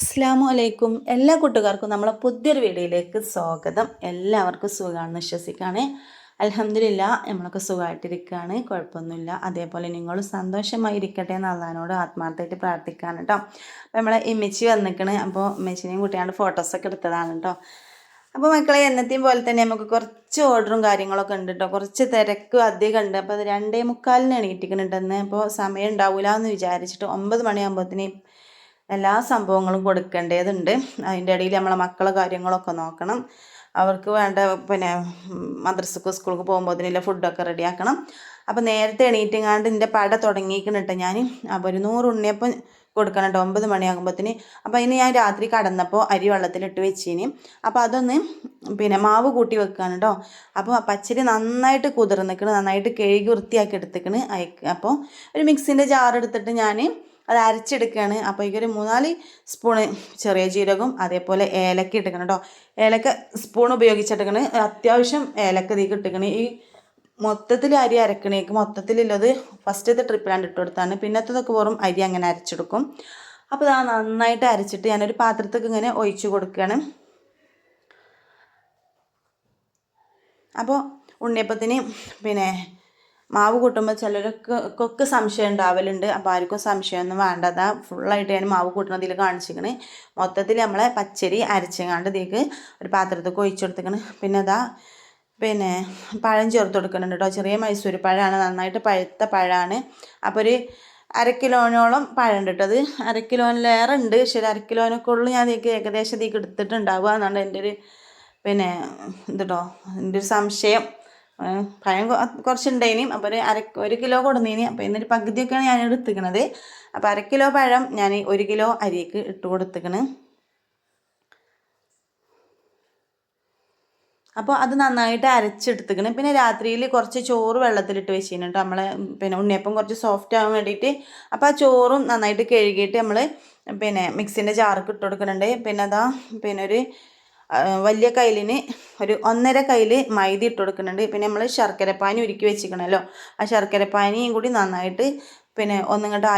അസ്സാം വലൈക്കും എല്ലാ കൂട്ടുകാർക്കും നമ്മളെ പുതിയൊരു വീഡിയോയിലേക്ക് സ്വാഗതം. എല്ലാവർക്കും സുഖമാണെന്ന് വിശ്വസിക്കുകയാണ്. അലഹമില്ല നമ്മളൊക്കെ സുഖമായിട്ടിരിക്കുകയാണ്. കുഴപ്പമൊന്നുമില്ല. അതേപോലെ നിങ്ങളും സന്തോഷമായി ഇരിക്കട്ടെ എന്ന് അള്ളഹാനോട് ആത്മാർത്ഥമായിട്ട് പ്രാർത്ഥിക്കുകയാണ് കേട്ടോ. അപ്പോൾ നമ്മളെ ഇമ്മച്ചി വന്നിക്കണ് അപ്പോൾ ഇമ്മച്ചിനെയും കുട്ടിയാണ്ട് ഫോട്ടോസൊക്കെ എടുത്തതാണ് കേട്ടോ. അപ്പോൾ മക്കളെ എന്നത്തെയും പോലെ തന്നെ നമുക്ക് കുറച്ച് ഓർഡറും കാര്യങ്ങളൊക്കെ ഉണ്ട് കേട്ടോ. കുറച്ച് തിരക്കും അധികം ഉണ്ട്. അപ്പോൾ അത് രണ്ടേ മുക്കാലിന് എണീറ്റിക്കുന്നുണ്ടെന്ന് അപ്പോൾ സമയം ഉണ്ടാവില്ല എന്ന് വിചാരിച്ചിട്ട് ഒമ്പത് മണിയാകുമ്പോഴത്തേന് എല്ലാ സംഭവങ്ങളും കൊടുക്കേണ്ടതുണ്ട്. അതിന്റെ ഇടയിൽ നമ്മളെ മക്കളെ കാര്യങ്ങളൊക്കെ നോക്കണം. അവർക്ക് വേണ്ട പിന്നെ മദ്രസക്ക് സ്കൂൾക്ക് പോകുമ്പോൾ അതിനുള്ള ഫുഡൊക്കെ റെഡിയാക്കണം. അപ്പോൾ നേരത്തെ എണീറ്റിങ്ങാണ്ട് ഇതിന്റെ പട തുടങ്ങിയിരിക്കണിട്ട് ഞാൻ അപ്പോൾ ഒരു നൂറ് ഉണ്ണിയപ്പം കൊടുക്കണം കേട്ടോ ഒമ്പത് മണിയാകുമ്പോഴത്തേന് അപ്പോൾ അതിന് ഞാൻ രാത്രി കടന്നപ്പോൾ അരി വെള്ളത്തിലിട്ട് വെച്ചിനി. അപ്പോൾ അതൊന്ന് പിന്നെ മാവ് കൂട്ടി വെക്കുകയാണ് കേട്ടോ അപ്പോൾ പച്ചരി നന്നായിട്ട് കുതിർന്നിക്കണ് നന്നായിട്ട് കഴുകി വൃത്തിയാക്കി എടുത്തിക്കണ്. അയക്ക് അപ്പോൾ ഒരു മിക്സിന്റെ ജാർ എടുത്തിട്ട് ഞാൻ അത് അരച്ചെടുക്കുകയാണ്. അപ്പോൾ ഈ ഒരു മൂന്നാൽ സ്പൂണ് ചെറിയ ജീരകവും അതേപോലെ ഏലക്ക ഇട്ടിക്കണം കേട്ടോ. ഏലക്ക സ്പൂൺ ഉപയോഗിച്ചെടുക്കണ് അത്യാവശ്യം ഏലക്ക ഇതിൽ ഇട്ടിക്കണ് ഈ മൊത്തത്തിൽ അരി അരക്കണേക്ക് മൊത്തത്തിലുള്ളത് ഫസ്റ്റത്തെ ട്രിപ്പിലാണ് ഇട്ട് കൊടുത്താണ്. പിന്നത്തതൊക്കെ വെറും അരി അങ്ങനെ അരച്ചെടുക്കും. അപ്പോൾ ഇതാ നന്നായിട്ട് അരച്ചിട്ട് ഞാനൊരു പാത്രത്തേക്ക് ഇങ്ങനെ ഒഴിച്ചു കൊടുക്കുകയാണ്. അപ്പോൾ ഉണ്ണിയപ്പത്തിന് പിന്നെ മാവ് കൂട്ടുമ്പോൾ ചിലർക്ക് ഒക്കെ സംശയം ഉണ്ടാവലുണ്ട്. അപ്പോൾ ആർക്കും സംശയമൊന്നും വേണ്ട. അതാ ഫുള്ളായിട്ട് ഞാൻ മാവ് കൂട്ടണതിൽ കാണിച്ചിരിക്കണ്. മൊത്തത്തിൽ നമ്മളെ പച്ചരി അരച്ചങ്ങാണ്ട് ഇതിലേക്ക് ഒരു പാത്രത്തേക്ക് ഒഴിച്ചു കൊടുത്തിക്കണ് പിന്നെ അതാ പിന്നെ പഴം ചേർത്ത് കൊടുക്കുന്നുണ്ട് കേട്ടോ ചെറിയ മൈസൂർ പഴമാണ് നന്നായിട്ട് പഴുത്ത പഴമാണ് അപ്പോൾ ഒരു അര കിലോനോളം പഴം ഉണ്ട് അരക്കിലോനിലേറെ ഉണ്ട്. പക്ഷേ അരക്കിലോനൊക്കെ ഉള്ളു ഞാൻ ഇതിലേക്ക് ഏകദേശം ഇതിലേക്ക് എടുത്തിട്ടുണ്ടാവുക എന്നാണ് എന്റെ ഒരു പിന്നെ എന്തുട്ടോ എന്റെ ഒരു സംശയം. പഴം കുറച്ചുണ്ടായിനി അപ്പോൾ ഒരു അര ഒരു കിലോ കൊടുന്നീനി. അപ്പോൾ ഇന്നൊരു പകുതിയൊക്കെയാണ് ഞാൻ എടുത്തിക്കണത് അപ്പോൾ അര കിലോ പഴം ഞാൻ ഒരു കിലോ അരിക്ക് ഇട്ട് കൊടുത്തിക്കണ്. അപ്പോൾ അത് നന്നായിട്ട് അരച്ചെടുത്തിക്കണ്. പിന്നെ രാത്രിയിൽ കുറച്ച് ചോറ് വെള്ളത്തിലിട്ട് വെച്ചിരുന്നു കേട്ടോ നമ്മളെ. പിന്നെ ഉണ്ണിയപ്പം കുറച്ച് സോഫ്റ്റ് ആവാൻ വേണ്ടിയിട്ട് അപ്പോൾ ആ ചോറും നന്നായിട്ട് കഴുകിയിട്ട് നമ്മൾ പിന്നെ മിക്സിന്റെ ജാർക്ക് ഇട്ട് കൊടുക്കുന്നുണ്ട് പിന്നെ അതാ പിന്നെ ഒരു വലിയ കയ്യിലിന് ഒരു ഒന്നര കയ്യിൽ മൈദ ഇട്ട് കൊടുക്കുന്നുണ്ട്. പിന്നെ നമ്മൾ ശർക്കരപ്പാനി ഉരുക്കി വെച്ചിരിക്കണമല്ലോ ആ ശർക്കരപ്പാനിയും കൂടി നന്നായിട്ട് പിന്നെ ഒന്നിങ്ങോട്ട്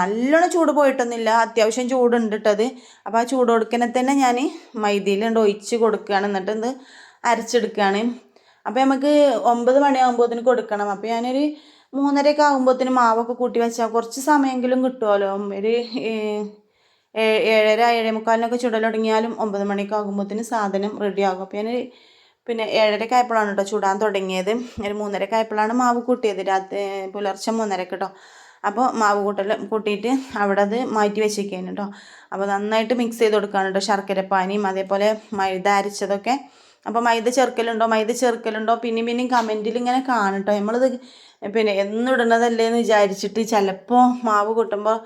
നല്ലോണം ചൂട് പോയിട്ടൊന്നുമില്ല. അത്യാവശ്യം ചൂടുണ്ട് അപ്പോൾ ആ ചൂട് കൊടുക്കണെ തന്നെ ഞാൻ മൈദയിലുണ്ട് ഒഴിച്ച് കൊടുക്കുകയാണ് എന്നിട്ട് ഇത് അരച്ചെടുക്കുകയാണ് അപ്പോൾ നമുക്ക് ഒമ്പത് മണിയാകുമ്പോഴത്തേന് കൊടുക്കണം. അപ്പോൾ ഞാനൊരു മൂന്നരയൊക്കെ ആകുമ്പോഴത്തേന് മാവൊക്കെ കൂട്ടി വെച്ചാൽ കുറച്ച് സമയമെങ്കിലും കിട്ടുമല്ലോ ഒരു ഏഴര ഏഴേ മുക്കാലിനൊക്കെ ചുടൽ തുടങ്ങിയാലും ഒമ്പത് മണിയൊക്കെ ആകുമ്പോഴത്തേന് സാധനം റെഡിയാകും അപ്പോൾ ഞാൻ പിന്നെ ഏഴരയ്ക്ക് ആയപ്പോഴാണ് കേട്ടോ ചുടാൻ തുടങ്ങിയത്. ഒരു മൂന്നരയ്ക്ക് ആയപ്പോഴാണ് മാവ് കൂട്ടിയത്. രാത്രി പുലർച്ചെ മൂന്നരക്ക് കേട്ടോ അപ്പോൾ മാവ് കൂട്ടൽ കൂട്ടിയിട്ട് അവിടെ അത് മാറ്റി വെച്ചേക്കാണ് കേട്ടോ അപ്പോൾ നന്നായിട്ട് മിക്സ് ചെയ്ത് കൊടുക്കുകയാണ് കേട്ടോ ശർക്കരപ്പാനിയും അതേപോലെ മൈദ അരച്ചതൊക്കെ. അപ്പോൾ മൈദ ചേർക്കലുണ്ടോ? മൈദ ചേർക്കലുണ്ടോ? പിന്നെയും പിന്നെയും കമന്റിൽ ഇങ്ങനെ കാണും കേട്ടോ നമ്മളിത് പിന്നെ എന്നിടുന്നതല്ലേ എന്ന് വിചാരിച്ചിട്ട് ചിലപ്പോൾ മാവ് കൂട്ടുമ്പോൾ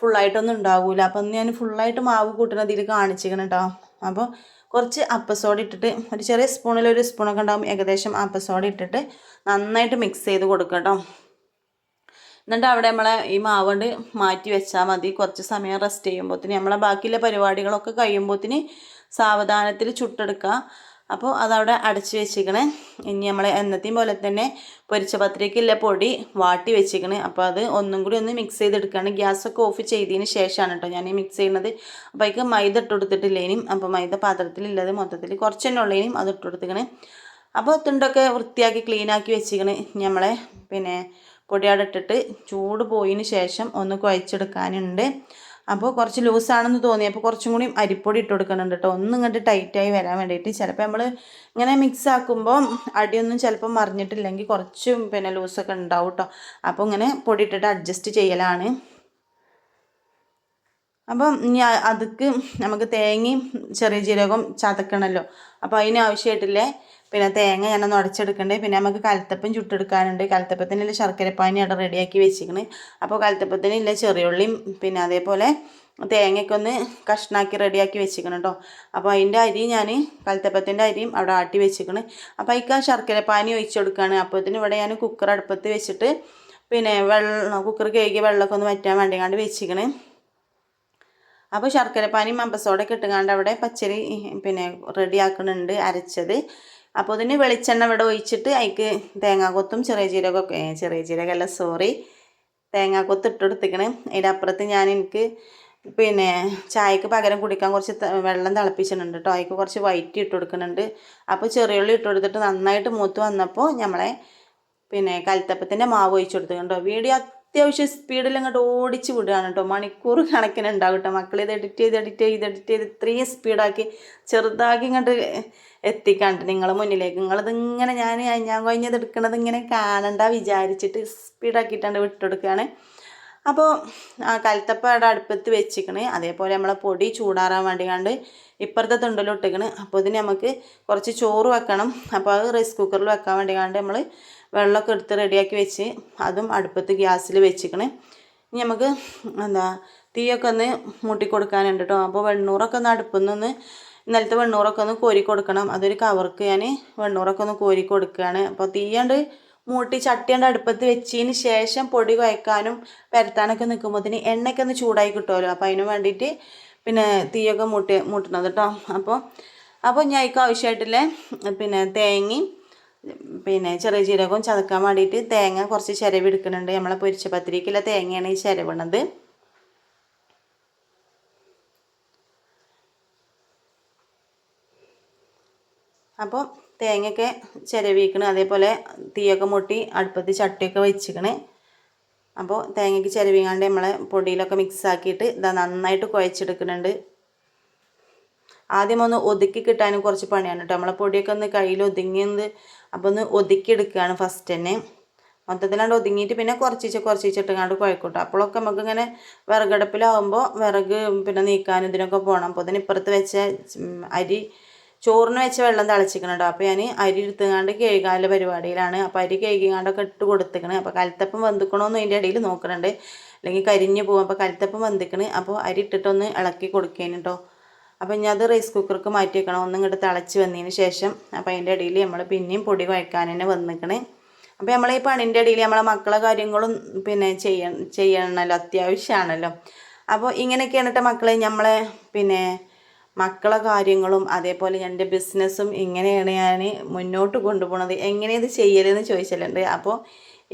ഫുള്ളായിട്ടൊന്നും ഉണ്ടാവില്ല അപ്പം ഞാൻ ഫുള്ളായിട്ട് മാവ് കൂട്ടുന്നതിൽ കാണിച്ചിരിക്കണം കേട്ടോ അപ്പോൾ കുറച്ച് അപ്പസോഡ് ഇട്ടിട്ട് ഒരു ചെറിയ സ്പൂണിൽ ഒരു സ്പൂണൊക്കെ ഉണ്ടാകും ഏകദേശം അപ്പസോഡ് ഇട്ടിട്ട് നന്നായിട്ട് മിക്സ് ചെയ്ത് കൊടുക്കുക കേട്ടോ എന്നിട്ട് അവിടെ നമ്മളെ ഈ മാവുകൊണ്ട് മാറ്റി വെച്ചാൽ മതി. കുറച്ച് സമയം റെസ്റ്റ് ചെയ്യുമ്പോഴത്തേന് നമ്മളെ ബാക്കിയുള്ള പരിപാടികളൊക്കെ കഴിയുമ്പോഴത്തേന് സാവധാനത്തിൽ ചുട്ടെടുക്കുക അപ്പോൾ അതവിടെ അടച്ച് വെച്ചിക്കണേ ഇനി നമ്മൾ എന്നത്തെയും പോലെ തന്നെ പൊരിച്ച പത്രികയ്ക്കുള്ള പൊടി വാട്ടി വെച്ചിക്കണേ അപ്പോൾ അത് ഒന്നും കൂടി ഒന്ന് മിക്സ് ചെയ്തെടുക്കുകയാണ് ഗ്യാസൊക്കെ ഓഫ് ചെയ്തതിന് ശേഷമാണ് കേട്ടോ ഞാൻ ഈ മിക്സ് ചെയ്യുന്നത് അപ്പോൾ അതിക്ക് മൈദ ഇട്ട് കൊടുത്തിട്ടില്ലേനും അപ്പോൾ മൈദ പാത്രത്തിലുള്ളത് മൊത്തത്തിൽ കുറച്ച് തന്നെ ഉള്ളതിനും അത് ഇട്ട് കൊടുത്തിക്കണേ. അപ്പോൾ തുണ്ടൊക്കെ വൃത്തിയാക്കി ക്ലീനാക്കി വെച്ചിക്കണേ നമ്മളെ പിന്നെ പൊടിയാടിട്ടിട്ട് ചൂട് പോയതിന് ശേഷം ഒന്ന് കുഴച്ചെടുക്കാനുണ്ട്. അപ്പോൾ കുറച്ച് ലൂസാണെന്ന് തോന്നി. അപ്പോൾ കുറച്ചും കൂടി അരിപ്പൊടി ഇട്ട് കൊടുക്കുന്നുണ്ട് കേട്ടോ ഒന്നും ഇങ്ങോട്ട് ടൈറ്റായി വരാൻ വേണ്ടിയിട്ട്. ചിലപ്പോൾ നമ്മൾ ഇങ്ങനെ മിക്സ് ആക്കുമ്പോൾ അടിയൊന്നും ചിലപ്പോൾ മറിഞ്ഞിട്ടില്ലെങ്കിൽ കുറച്ചും പിന്നെ ലൂസൊക്കെ ഉണ്ടാവും കേട്ടോ അപ്പോൾ ഇങ്ങനെ പൊടി ഇട്ടിട്ട് അഡ്ജസ്റ്റ് ചെയ്യലാണ്. അപ്പം ഇനി അതുക്ക് നമുക്ക് തേങ്ങയും ചെറിയ ജീരകവും ചതക്കണമല്ലോ അപ്പോൾ അതിന് ആവശ്യമായിട്ടില്ലേ പിന്നെ തേങ്ങ ഞാനൊന്ന് ഉടച്ചെടുക്കണ്ടേ. പിന്നെ നമുക്ക് കലത്തപ്പം ചുട്ടെടുക്കാനുണ്ട്. കലത്തപ്പത്തിനുള്ള ശർക്കരപ്പാനി അവിടെ റെഡിയാക്കി വെച്ചിരിക്കണ്. അപ്പോൾ കലത്തപ്പത്തിനില്ല ചെറിയുള്ളിയും പിന്നെ അതേപോലെ തേങ്ങയൊക്കെ ഒന്ന് കഷ്ണാക്കി റെഡിയാക്കി വെച്ചിരിക്കണം കേട്ടോ അപ്പോൾ അതിന്റെ അരി ഞാൻ കലത്തപ്പത്തിന്റെ അരിയും അവിടെ ആട്ടി വെച്ചിരിക്കണ്. അപ്പോൾ അതിക്ക് ആ ശർക്കരപ്പാനി ഒഴിച്ചു കൊടുക്കുകയാണ് അപ്പോഴത്തേന് ഇവിടെ ഞാൻ കുക്കർ അടുപ്പത്ത് വെച്ചിട്ട് പിന്നെ വെള്ളം കുക്കർ കഴുകി വെള്ളമൊക്കെ ഒന്ന് വറ്റാൻ വേണ്ടി കണ്ട് വെച്ചിരിക്കണ്. അപ്പോൾ ശർക്കരപ്പാനി മമ്പസോടെ ഇട്ടുകൊണ്ട് അവിടെ പച്ചരി പിന്നെ റെഡിയാക്കുന്നുണ്ട് അരച്ചത്. അപ്പോൾ ഇതിന് വെളിച്ചെണ്ണ ഇവിടെ ഒഴിച്ചിട്ട് അതിക്ക് തേങ്ങാക്കൊത്തും ചെറിയ ജീരകമൊക്കെ ചെറിയ ജീരകമല്ല സോറി തേങ്ങാക്കൊത്ത് ഇട്ടെടുത്തിക്കണ് അതിന്റെ അപ്പുറത്ത് ഞാൻ എനിക്ക് പിന്നെ ചായക്ക് പകരം കുടിക്കാൻ കുറച്ച് വെള്ളം തിളപ്പിച്ചിട്ടുണ്ട് കേട്ടോ അതിക്ക് കുറച്ച് വൈറ്റ് ഇട്ട് കൊടുക്കുന്നുണ്ട്. അപ്പോൾ ചെറിയുള്ളി ഇട്ട് കൊടുത്തിട്ട് നന്നായിട്ട് മൂത്ത് വന്നപ്പോൾ നമ്മളെ പിന്നെ കൽത്തപ്പത്തിന്റെ മാവ് ഒഴിച്ചു കൊടുത്തിട്ടുണ്ടോ വീഡിയോ അത്യാവശ്യം സ്പീഡിൽ അങ്ങോട്ട് ഓടിച്ച് വിടുകയാണ് കേട്ടോ മണിക്കൂർ കണക്കിന് ഉണ്ടാവും കേട്ടോ മക്കൾ ഇത് എഡിറ്റ് ചെയ്ത് എഡിറ്റ് ചെയ്ത് എഡിറ്റ് ചെയ്ത് ഇത്രയും സ്പീഡാക്കി ചെറുതാക്കി ഇങ്ങോട്ട് എത്തിക്കാണ്ട് നിങ്ങളെ മുന്നിലേക്ക്. നിങ്ങളത് ഇങ്ങനെ ഞാൻ ഞാൻ കഴിഞ്ഞത് എടുക്കണത് ഇങ്ങനെ കാണണ്ട വിചാരിച്ചിട്ട് സ്പീഡാക്കിയിട്ടാണ് വിട്ടെടുക്കുകയാണ് അപ്പോൾ ആ കലത്തപ്പ അവിടെ അടുപ്പത്ത് വെച്ചിക്കണ്. അതേപോലെ നമ്മളെ പൊടി ചൂടാറാൻ വേണ്ടി കണ്ട് ഇപ്പുറത്തെ തുണ്ടലും ഇട്ടിക്കണ്. അപ്പോൾ ഇതിന് നമുക്ക് കുറച്ച് ചോറ് വെക്കണം. അപ്പോൾ അത് റൈസ് കുക്കറിൽ വെക്കാൻ വേണ്ടി കണ്ട് നമ്മൾ വെള്ളമൊക്കെ എടുത്ത് റെഡിയാക്കി വെച്ച് അതും അടുപ്പത്ത് ഗ്യാസിൽ വെച്ചിക്കണ്. ഇനി നമുക്ക് എന്താ തീയൊക്കെ ഒന്ന് മൂട്ടി കൊടുക്കാനുണ്ട് കേട്ടോ അപ്പോൾ വെണ്ണൂറൊക്കെ ഒന്ന് അടുപ്പിൽ നിന്ന് ഇന്നലത്തെ വെണ്ണൂറൊക്കെ ഒന്ന് കോരി കൊടുക്കണം. അതൊരു കവർക്ക് ഞാൻ വെണ്ണൂറൊക്കെ ഒന്ന് കോരി കൊടുക്കുകയാണ്. അപ്പോൾ തീയണ്ട് മൂട്ടി ചട്ടിയണ്ട് അടുപ്പത്ത് വെച്ചതിന് ശേഷം പൊടി കുഴക്കാനും പരത്താനൊക്കെ നിൽക്കുമ്പോഴത്തേന് എണ്ണയൊക്കെ ഒന്ന് ചൂടായി കിട്ടുമല്ലോ അപ്പോൾ അതിന് വേണ്ടിയിട്ട് പിന്നെ തീയൊക്കെ മൂട്ടി മൂട്ടണത് കേട്ടോ അപ്പോൾ അപ്പോൾ ഞാൻ അതിക്ക് ആവശ്യമായിട്ടുള്ള പിന്നെ തേങ്ങയും പിന്നെ ചെറിയ ജീരകവും ചതക്കാൻ വേണ്ടിയിട്ട് തേങ്ങ കുറച്ച് ചിരവ് എടുക്കുന്നുണ്ട്. നമ്മളെ പൊരിച്ച പത്തിരിക്കുള്ള തേങ്ങയാണ് ഈ ചിരവണത്. അപ്പോൾ തേങ്ങയൊക്കെ ചിരവിക്കണ് അതേപോലെ തീയൊക്കെ മുട്ടി അടുപ്പത്ത് ചട്ടിയൊക്കെ വെച്ചിക്കണ്. അപ്പോൾ തേങ്ങയ്ക്ക് ചിരവിങ്ങാണ്ട് നമ്മളെ പൊടിയിലൊക്കെ മിക്സ് ആക്കിയിട്ട് ഇതാ നന്നായിട്ട് കുഴച്ചെടുക്കുന്നുണ്ട്. ആദ്യം ഒന്ന് ഒതുക്കി കിട്ടാനും കുറച്ച് പണിയാണ് കേട്ടോ നമ്മളെ പൊടിയൊക്കെ ഒന്ന് കയ്യിൽ ഒതുങ്ങിയത് അപ്പോൾ ഒന്ന് ഒതുക്കി എടുക്കുകയാണ് ഫസ്റ്റ് തന്നെ. മൊത്തത്തിലാണ്ട് ഒതുങ്ങിയിട്ട് പിന്നെ കുറച്ചിച്ച് കുറച്ചിച്ചിട്ടങ്ങാണ്ട് കുഴക്കൂട്ടോ. അപ്പോഴൊക്കെ നമുക്ക് ഇങ്ങനെ വിറകടുപ്പിലാവുമ്പോൾ വിറക് പിന്നെ നീക്കാനും ഇതിനൊക്കെ പോകണം അപ്പോൾ ഇതിന് ഇപ്പുറത്ത് വെച്ച അരി ചോറിന് വെച്ച വെള്ളം തിളച്ചിക്കണുണ്ടോ അപ്പോൾ ഞാൻ അരി എടുത്തുകൊണ്ട് കഴുകാനുള്ള പരിപാടിയിലാണ്. അപ്പോൾ അരി കഴുകിങ്ങാണ്ടൊക്കെ ഇട്ട് കൊടുത്തിക്കണ്. അപ്പോൾ കലത്തപ്പം വെന്തുക്കണമെന്ന് അതിന്റെ ഇടയിൽ നോക്കണുണ്ട്. അല്ലെങ്കിൽ കരിഞ്ഞ് പോകും. അപ്പോൾ കലത്തപ്പം വെന്തിക്കണ്. അപ്പോൾ അരി ഇട്ടിട്ടൊന്ന് ഇളക്കി കൊടുക്കേന് കേട്ടോ അപ്പോൾ ഇനി അത് റൈസ് കുക്കർക്ക് മാറ്റി വെക്കണം. ഒന്നും ഇങ്ങോട്ട് തിളച്ച് വന്നതിന് ശേഷം അപ്പോൾ അതിന്റെ ഇടയിൽ നമ്മൾ പിന്നെയും പൊടി കുഴക്കാൻ തന്നെ വന്നിക്കണ്. അപ്പോൾ നമ്മൾ ഈ പണിന്റെ ഇടയിൽ നമ്മളെ മക്കളെ കാര്യങ്ങളും പിന്നെ ചെയ്യ ചെയ്യണമല്ലോ അത്യാവശ്യമാണല്ലോ അപ്പോൾ ഇങ്ങനെയൊക്കെയാണ് കേട്ടോ മക്കളെ നമ്മളെ പിന്നെ മക്കളെ കാര്യങ്ങളും അതേപോലെ എന്റെ ബിസിനസ്സും ഇങ്ങനെയാണ് ഞാൻ മുന്നോട്ട് കൊണ്ടുപോകുന്നത് എങ്ങനെ ഇത് ചെയ്യലെന്ന് ചോദിച്ചിട്ടുണ്ട് അപ്പോൾ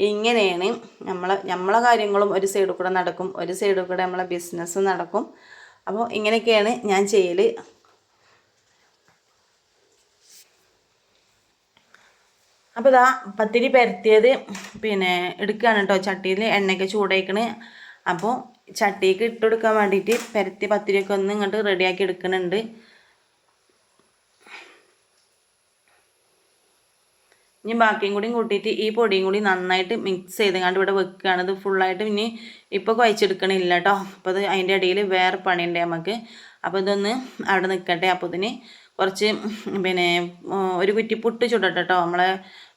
ഇങ്ങനെയാണ് നമ്മളെ നമ്മളെ കാര്യങ്ങളും ഒരു സൈഡിൽ കൂടെ നടക്കും ഒരു സൈഡിൽ കൂടെ നമ്മളെ ബിസിനസ്സും നടക്കും. അപ്പോൾ ഇങ്ങനെയൊക്കെയാണ് ഞാൻ ചെയ്യൽ അപ്പോൾ ഇതാ പത്തിരി പരത്തിയത് പിന്നെ എടുക്കുകയാണ് കേട്ടോ. ചട്ടിയിൽ എണ്ണയൊക്കെ ചൂടായിക്കണ്. അപ്പോൾ ചട്ടിക്ക് ഇട്ട് കൊടുക്കാൻ വേണ്ടിയിട്ട് പരത്തി പത്തിരിയൊക്കെ ഒന്ന് ഇങ്ങോട്ട് റെഡിയാക്കി എടുക്കുന്നുണ്ട്. ഇനി ബാക്കിയും കൂടിയും കൂട്ടിയിട്ട് ഈ പൊടിയും കൂടി നന്നായിട്ട് മിക്സ് ചെയ്തങ്ങാണ്ട് ഇവിടെ വെക്കുകയാണ്. ഇത് ഫുള്ളായിട്ട് ഇനി ഇപ്പോൾ കുഴച്ചെടുക്കണില്ല കേട്ടോ അപ്പോൾ അത് അതിന്റെ ഇടയിൽ വേറെ പണിയുണ്ട് നമുക്ക് അപ്പോൾ ഇതൊന്ന് അവിടെ നിൽക്കട്ടെ അപ്പോൾ ഇതിന് കുറച്ച് പിന്നെ ഒരു കുറ്റി പുട്ട് ചുടട്ടെ നമ്മളെ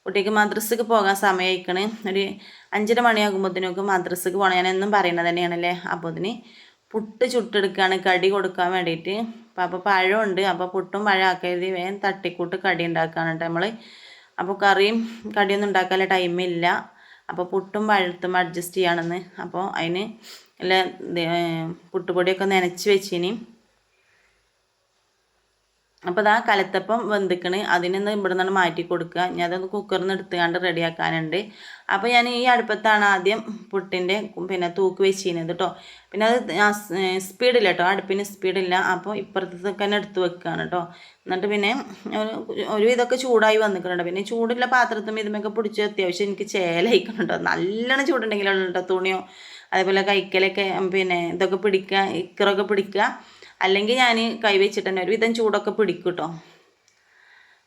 കുട്ടിക്ക് മദ്രസക്ക് പോകാൻ സമയമായിക്കണ് ഒരു അഞ്ചര മണിയാകുമ്പോഴത്തേനൊക്കെ മദ്രസക്ക് പോകണം ഞാൻ എന്നും പറയുന്നത് തന്നെയാണല്ലേ? അപ്പോൾ അതിന് പുട്ട് ചുട്ടെടുക്കുകയാണ് കടി കൊടുക്കാൻ വേണ്ടിയിട്ട്. അപ്പോൾ അപ്പോൾ പഴമുണ്ട്. അപ്പോൾ പുട്ടും പഴം ആക്കരുത് വേഗം തട്ടിക്കൂട്ട് കടി ഉണ്ടാക്കുകയാണ് കേട്ടോ നമ്മൾ അപ്പോൾ കറിയും കടിയൊന്നും ഉണ്ടാക്കാനുള്ള ടൈമില്ല അപ്പോൾ പുട്ടും പഴത്തും അഡ്ജസ്റ്റ് ചെയ്യണമെന്ന് അപ്പോൾ അതിന് അല്ല പുട്ടുപൊടിയൊക്കെ നനച്ച് വെച്ചിനി. അപ്പോൾ ഇതാ കലത്തപ്പം വെന്തിക്കണ്. അതിനൊന്ന് ഇവിടെ നിന്ന് മാറ്റി കൊടുക്കുക ഞാൻ അതൊന്ന് കുക്കറിൽ നിന്ന് എടുത്തുകൊണ്ട് റെഡിയാക്കാനുണ്ട്. അപ്പോൾ ഞാൻ ഈ അടുപ്പത്താണ് ആദ്യം പുട്ടിന്റെ പിന്നെ തൂക്ക് വെച്ചിരുന്നത് കേട്ടോ പിന്നെ അത് സ്പീഡില്ല കേട്ടോ അടുപ്പിന് സ്പീഡില്ല. അപ്പോൾ ഇപ്പുറത്തേക്ക് തന്നെ എടുത്ത് വെക്കുകയാണ് കേട്ടോ എന്നിട്ട് പിന്നെ ഒരു- ഇതൊക്കെ ചൂടായി വന്നിക്കുന്നുണ്ട് പിന്നെ ചൂടുള്ള പാത്രത്തും ഇതുമൊക്കെ പിടിച്ച് അത്യാവശ്യം എനിക്ക് ചേലായിക്കുന്നുണ്ടോ നല്ലോണം ചൂടുണ്ടെങ്കിലുള്ള തുണിയോ അതേപോലെ കൈക്കലൊക്കെ പിന്നെ ഇതൊക്കെ പിടിക്കുക ഇക്കറൊക്കെ പിടിക്കുക അല്ലെങ്കിൽ ഞാൻ കൈവച്ചിട്ട് തന്നെ ഒരുവിധം ചൂടൊക്കെ പിടിക്കും കേട്ടോ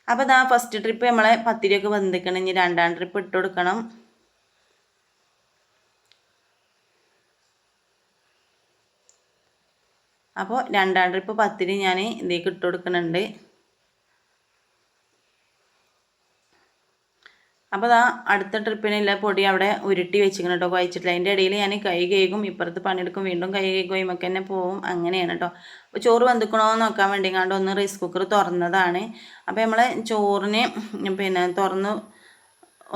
അപ്പോൾ ഇതാ ഫസ്റ്റ് ട്രിപ്പ് നമ്മളെ പത്തിരിയൊക്കെ വെന്തിക്കണം. ഇനി രണ്ടാം ട്രിപ്പ് ഇട്ട് കൊടുക്കണം. അപ്പോൾ രണ്ടാം ട്രിപ്പ് പത്തിരി ഞാൻ ഇതിലേക്ക് ഇട്ട് കൊടുക്കുന്നുണ്ട്. അപ്പോൾ ആ അടുത്ത ട്രിപ്പിനുള്ള പൊടി അവിടെ ഉരുട്ടി വെച്ചിരിക്കണം കേട്ടോ കുഴച്ചിട്ടില്ല. അതിന്റെ ഇടയിൽ ഞാൻ കൈ കേകും ഇപ്പുറത്ത് പണിയെടുക്കും വീണ്ടും കൈ കഴുകും ഒക്കെ തന്നെ പോവും. അങ്ങനെയാണ് കേട്ടോ അപ്പോൾ ചോറ് വെന്തുക്കണോ എന്ന് നോക്കാൻ വേണ്ടി കണ്ട് ഒന്ന് റൈസ് കുക്കർ തുറന്നതാണ്. അപ്പോൾ നമ്മൾ ചോറിന് പിന്നെ തുറന്ന്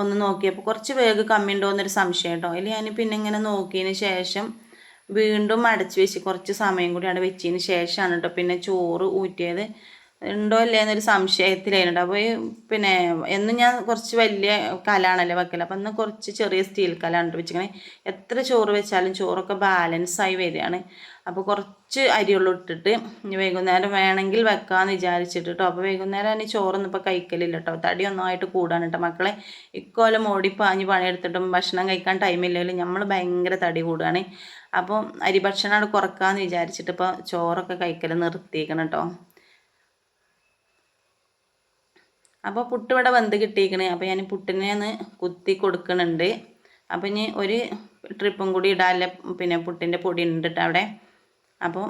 ഒന്ന് നോക്കിയപ്പോൾ കുറച്ച് വേഗ് കമ്മി ഉണ്ടോ എന്നൊരു സംശയം കേട്ടോ അതിൽ ഞാൻ പിന്നെ ഇങ്ങനെ നോക്കിയതിന് ശേഷം വീണ്ടും അടച്ച് വെച്ച് കുറച്ച് സമയം കൂടി അവിടെ വെച്ചതിന് ശേഷമാണ് കേട്ടോ പിന്നെ ചോറ് ഊറ്റിയത്. ഉണ്ടോ ഇല്ലേ എന്നൊരു സംശയത്തിലായിരുന്നു അപ്പോൾ പിന്നെ എന്നും ഞാൻ കുറച്ച് വലിയ കലാണല്ലോ വെക്കൽ അപ്പം ഇന്ന് കുറച്ച് ചെറിയ സ്റ്റീൽ കലാണ് വെച്ചിങ്ങനെ എത്ര ചോറ് വെച്ചാലും ചോറൊക്കെ ബാലൻസ് ആയി വരികയാണ്. അപ്പോൾ കുറച്ച് അരിയുള്ളൂ ഇട്ടിട്ട് ഇനി വൈകുന്നേരം വേണമെങ്കിൽ വെക്കാമെന്ന് വിചാരിച്ചിട്ട് കേട്ടോ അപ്പോൾ വൈകുന്നേരം തന്നെ ചോറൊന്നും ഇപ്പോൾ കഴിക്കലില്ല കേട്ടോ തടി ഒന്നായിട്ട് കൂടാണ് കേട്ടോ മക്കളെ. ഇക്കോലം ഓടി ഓടിപ്പാഞ്ഞ് പണിയെടുത്തിട്ടും ഭക്ഷണം കഴിക്കാൻ ടൈമില്ലെങ്കിലും നമ്മൾ ഭയങ്കര തടി കൂടുകയാണ്. അപ്പോൾ അരി ഭക്ഷണം കുറക്കാമെന്ന് വിചാരിച്ചിട്ട് ഇപ്പോൾ ചോറൊക്കെ കഴിക്കൽ നിർത്തിയേക്കണം കേട്ടോ അപ്പോൾ പുട്ട് ഇവിടെ വെന്ത് കിട്ടിയിരിക്കണ്. അപ്പോൾ ഞാൻ പുട്ടിനെ ഒന്ന് കുത്തി കൊടുക്കുന്നുണ്ട് അപ്പോൾ ഇനി ഒരു ട്രിപ്പും കൂടി ഇടാല്ല പിന്നെ പുട്ടിന്റെ പൊടി ഉണ്ട് അവിടെ. അപ്പോൾ